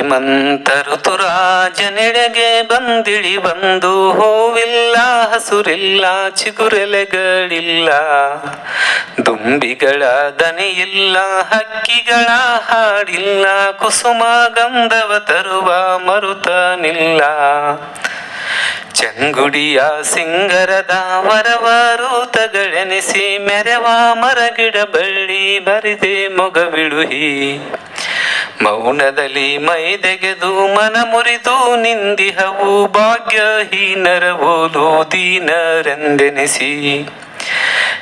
ಹೇಮಂತ ಋತುರಾಜನೆಡೆಗೆ ಬಂದಿಳಿ ಬಂದು ಹೂವಿಲ್ಲ, ಹಸುರಿಲ್ಲ, ಚಿಗುರೆಲೆಗಳಿಲ್ಲ. ದುಂಬಿಗಳ ದನಿಯಿಲ್ಲ, ಹಕ್ಕಿಗಳ ಹಾಡಿಲ್ಲ, ಕುಸುಮ ಗಂಧವ ತರುವ ಮರುತನಿಲ್ಲ. ಚಂಗುಡಿಯ ಸಿಂಗರದ ವರವಾರೂತಗಳೆನಿಸಿ ಮೆರವ ಮರಗಿಡ ಬಳ್ಳಿ ಬರಿದೆ ಮೊಗವಿಳುಹಿ. ಮೌನದಲ್ಲಿ ಮೈದೆಗೆದು ಮನ ಮುರಿದು ನಿಂದಿಹವು ಭಾಗ್ಯಹೀನರ ಓದು ದೀನರೆಂದೆನಿಸಿ.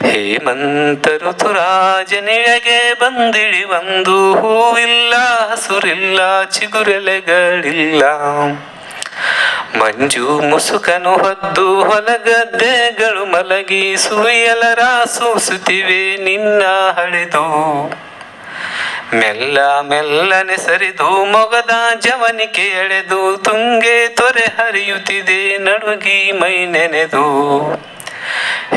ಹೇಮಂತ ತುರಾಜನಿಳಗೆ ಬಂದಿಳಿ ಒಂದು ಹೂವಿಲ್ಲ, ಹಸುರಿಲ್ಲ, ಚಿಗುರೆಲೆಗಳಿಲ್ಲ. ಮಂಜು ಮುಸುಕನು ಹೊದ್ದು ಹೊಲಗದ್ದೆಗಳು ಮಲಗಿ ಸುಯಲರ ಸೂಸುತ್ತಿವೆ ನಿನ್ನ ಹಳೆದು. ಮೆಲ್ಲ ಮೆಲ್ಲನೆ ಸರಿದು ಮೊಗದ ಜವನಿಕೆ ಎಳೆದು ತುಂಗೆ ತೊರೆ ಹರಿಯುತ್ತಿದೆ ನಡುಗಿ ಮೈ ನೆನೆದು.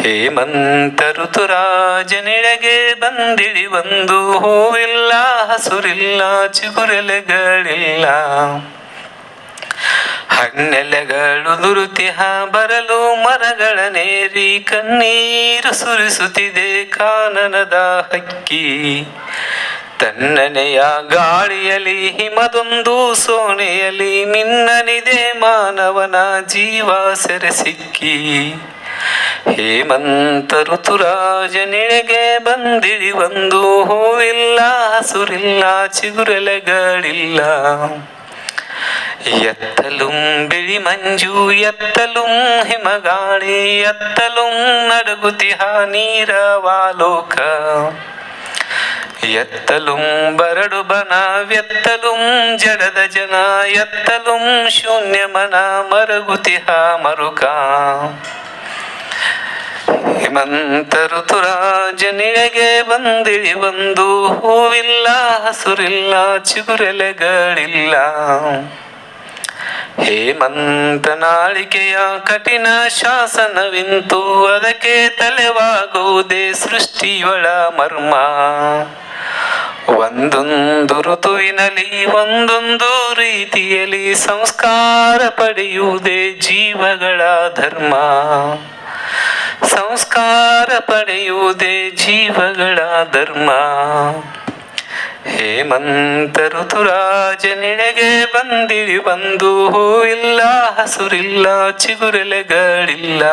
ಹೇಮಂತ ಋತುರಾಜನೆಡೆಗೆ ಬಂದಿಳಿ ಒಂದು ಹೂವಿಲ್ಲ, ಹಸುರಿಲ್ಲ, ಚಿಗುರೆಲೆಗಳಿಲ್ಲ. ಹಣ್ಣೆಲೆಗಳು ದುರುತಿಹ ಬರಲು ಮರಗಳ ನೇರಿ, ಕಣ್ಣೀರು ಸುರಿಸುತ್ತಿದೆ ಕಾನನದ ಹಕ್ಕಿ. ತನ್ನನೆಯ ಗಾಳಿಯಲಿ ಹಿಮದೊಂದು ಸೋಣೆಯಲಿ ಮಿನ್ನನಿದೆ ಮಾನವನ ಜೀವ ಸೆರೆ ಸಿಕ್ಕಿ ಹೇಮಂತ ಋತುರಾಜನಿಳೆಗೆ ಬಂದಿಳಿ, ಒಂದು ಹೂವಿಲ್ಲ, ಹಸುರಿಲ್ಲ, ಚಿಗುರೆಲೆಗಳಿಲ್ಲ. ಎತ್ತಲುಂ ಬಿಳಿ ಮಂಜು, ಎತ್ತಲುಂ ಹಿಮಗಾಳಿ, ಎತ್ತಲುಂ ನಡುಗುತಿಹ ವ್ಯತ್ತಲುಂ ಜಡದ ಜನ, ಎತ್ತಲುಂ ಶೂನ್ಯ ಮನ ಮರಗುತಿಹ ಮರುಕ. ಹೇಮಂತ ಋತುರಾಜನಿಗೆ ಬಂದಿಳಿ ಬಂದು, ಹೂವಿಲ್ಲ, ಹಸುರಿಲ್ಲ, ಚಿಗುರೆಲೆಗಳಿಲ್ಲ. ಹೇಮಂತ ನಾಳಿಕೆಯ ಕಠಿಣ ಶಾಸನವಿಂತು, ಅದಕ್ಕೆ ತಲೆವಾಗುವುದೇ ಸೃಷ್ಟಿಯೊಳ ಮರ್ಮ. ಒಂದೊಂದು ಋತುವಿನಲ್ಲಿ ಒಂದೊಂದು ರೀತಿಯಲ್ಲಿ ಸಂಸ್ಕಾರ ಪಡೆಯುವುದೇ ಜೀವಗಳ ಧರ್ಮ. ಸಂಸ್ಕಾರ ಪಡೆಯುವುದೇ ಜೀವಗಳ ಧರ್ಮ. ಹೇಮಂತ ಋತುರಾಜನಿಳೆಗೆ ಬಂದಿಳಿ ಬಂದು ಹೂವಿಲ್ಲ, ಹಸುರಿಲ್ಲ, ಚಿಗುರೆಲೆಗಳಿಲ್ಲ.